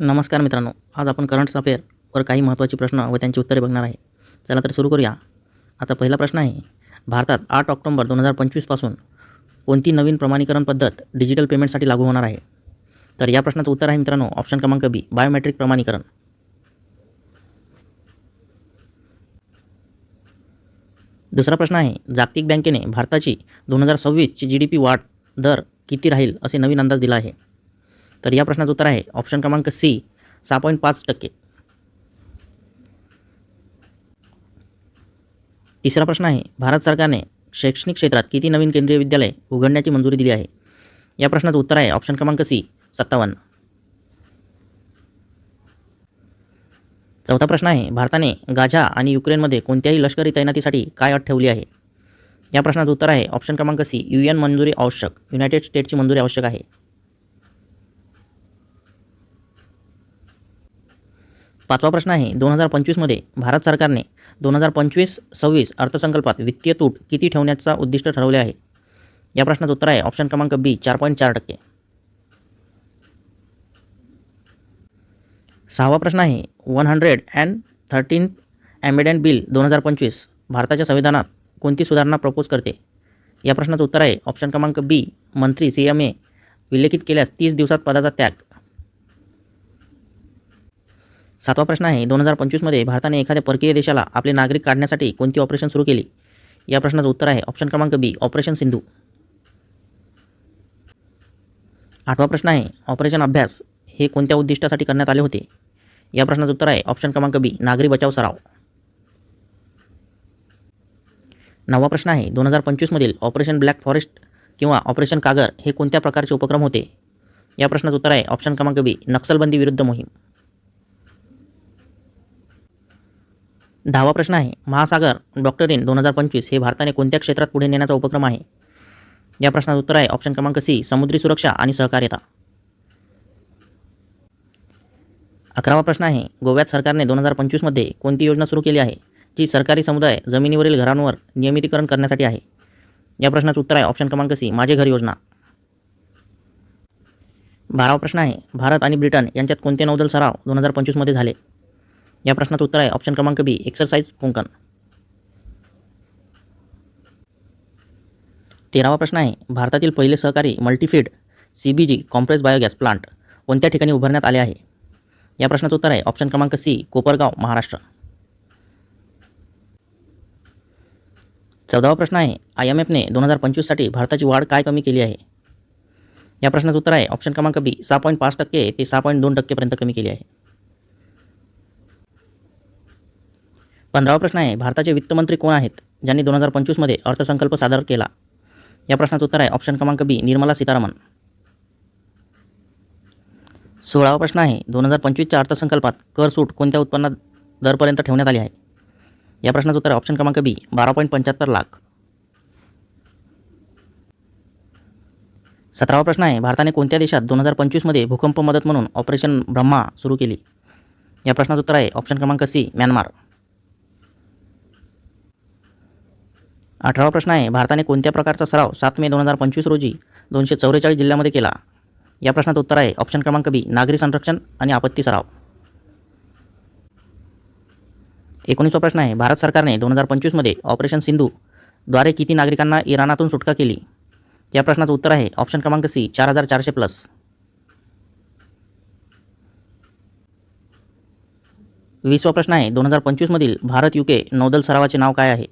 नमस्कार मित्रांनो आज आपण करंट अफेअरवर काही महत्त्वाचे प्रश्न व त्यांची उत्तरे बघणार आहे. चला तर सुरू करूया. आता पहिला प्रश्न आहे भारतात आठ ऑक्टोंबर दोन हजार पंचवीसपासून कोणती नवीन प्रमाणीकरण पद्धत डिजिटल पेमेंटसाठी लागू होणार आहे? तर या प्रश्नाचं उत्तर आहे मित्रांनो ऑप्शन क्रमांक बी बायोमेट्रिक प्रमाणीकरण. दुसरा प्रश्न आहे जागतिक बँकेने भारताची दोन हजार सव्वीसची जी डी पी वाढ दर किती राहील असे नवीन अंदाज दिला आहे? तर या प्रश्नाचं उत्तर आहे. ऑप्शन क्रमांक सी सहा पॉईंट पाच टक्के. तिसरा प्रश्न आहे भारत सरकारने शैक्षणिक क्षेत्रात किती नवीन केंद्रीय विद्यालय उघडण्याची मंजुरी दिली आहे? या प्रश्नाचं उत्तर आहे ऑप्शन क्रमांक सी सत्तावन्न. चौथा प्रश्न आहे भारताने गाझा आणि युक्रेनमध्ये कोणत्याही लष्करी तैनातीसाठी काय अट ठेवली आहे? या प्रश्नाचं उत्तर आहे ऑप्शन क्रमांक सी यू एन मंजुरी आवश्यक युनायटेड स्टेटची मंजुरी आवश्यक आहे. पाचवा प्रश्न आहे दोन हजार पंचवीसमध्ये भारत सरकारने दोन हजार पंचवीस सव्वीस अर्थसंकल्पात वित्तीय तूट किती ठेवण्याचा उद्दिष्ट ठरवले आहे? या प्रश्नाचं उत्तर आहे ऑप्शन क्रमांक बी चार पॉईंट चार टक्के. सहावा प्रश्न आहे one hundred and thirteen amendment bill दोन हजार पंचवीस भारताच्या संविधानात कोणती सुधारणा प्रपोज करते? या प्रश्नाचं उत्तर आहे ऑप्शन क्रमांक बी मंत्री सी एम ए विलेखित केल्यास तीस दिवसात पदाचा त्याग. सातवा प्रश्न आहे दोन हजार पंचवीसमध्ये भारताने एखाद्या परकीय देशाला आपले नागरिक काढण्यासाठी कोणती ऑपरेशन सुरू केली? या प्रश्नाचं उत्तर आहे ऑप्शन क्रमांक बी ऑपरेशन सिंधू. आठवा प्रश्न आहे ऑपरेशन अभ्यास हे कोणत्या उद्दिष्टासाठी करण्यात आले होते? या प्रश्नाचं उत्तर आहे ऑप्शन क्रमांक बी नागरी बचाव सराव. नववा प्रश्न आहे दोन हजार पंचवीसमधील ऑपरेशन ब्लॅक फॉरेस्ट किंवा ऑपरेशन कागर हे कोणत्या प्रकारचे उपक्रम होते? या प्रश्नाचं उत्तर आहे ऑप्शन क्रमांक बी नक्षलबंदी विरुद्ध मोहीम. दहावा प्रश्न आहे महासागर डॉक्टरीन दोन हजार पंचवीस हे भारताने कोणत्या क्षेत्रात पुढे नेण्याचा उपक्रम आहे? या प्रश्नाचं उत्तर आहे ऑप्शन क्रमांक सी समुद्री सुरक्षा आणि सहकार्यता. अकरावा प्रश्न आहे गोव्यात सरकारने दोन हजार पंचवीसमध्ये कोणती योजना सुरू केली आहे जी सरकारी समुदाय जमिनीवरील घरांवर नियमितीकरण करण्यासाठी आहे? या प्रश्नाचं उत्तर आहे ऑप्शन क्रमांक सी माझे घर योजना. बारावा प्रश्न आहे भारत आणि ब्रिटन यांच्यात कोणते नौदल सराव दोन हजार पंचवीसमध्ये झाले? या प्रश्नाचं उत्तर आहे ऑप्शन क्रमांक बी एक्सरसाइज कोंकण. तेरावा प्रश्न आहे भारतातील पहिले सहकारी multifeed C B G compress biogas plant कोणत्या ठिकाणी उभारण्यात आले आहे? या प्रश्नाचं उत्तर आहे ऑप्शन क्रमांक सी कोपरगाव महाराष्ट्र. चौदावा प्रश्न आहे आय एम एफने दोन हजार पंचवीससाठी भारताची वाढ काय कमी केली आहे? या प्रश्नाचं उत्तर आहे ऑप्शन क्रमांक बी सहा पॉईंट पाच टक्के ते सहा पॉईंट दोन टक्केपर्यंत कमी केली आहे. पंधरावा प्रश्न आहे भारताचे वित्तमंत्री कोण आहेत ज्यांनी दोन हजार पंचवीसमध्ये अर्थसंकल्प सादर केला? या प्रश्नाचं उत्तर आहे ऑप्शन क्रमांक बी निर्मला सीतारामन. सोळावा प्रश्न आहे दोन हजार पंचवीसच्या अर्थसंकल्पात कर सूट कोणत्या उत्पन्नात दरपर्यंत ठेवण्यात आली आहे? या प्रश्नाचं उत्तर आहे ऑप्शन क्रमांक बी बारा पॉईंट पंच्याहत्तर लाख. सतरावा प्रश्न आहे भारताने कोणत्या देशात दोन हजार पंचवीसमध्ये भूकंप मदत म्हणून ऑपरेशन ब्रह्मा सुरू केली? या प्रश्नाचं उत्तर आहे ऑप्शन क्रमांक सी म्यानमार. अठरावा प्रश्न आहे भारताने कोणत्या प्रकारचा सराव सात मे दोन हजार पंचवीस रोजी दोनशे चौवेचाळीस जिल्ह्यामध्ये केला? या प्रश्नाचं उत्तर आहे ऑप्शन क्रमांक बी नागरी संरक्षण आणि आपत्ती सराव. एकोणीसवा प्रश्न आहे भारत सरकारने दोन हजार पंचवीसमध्ये ऑपरेशन सिंधू द्वारे किती नागरिकांना इराणातून सुटका केली? या प्रश्नाचं उत्तर आहे ऑप्शन क्रमांक सी चार हजार चारशे प्लस वीसवा प्रश्न आहे दोन हजार पंचवीसमधील भारत युके नौदल सरावाचे नाव काय आहे?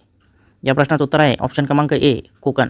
या प्रश्नाचं उत्तर आहे. ऑप्शन क्रमांक ए कोकण.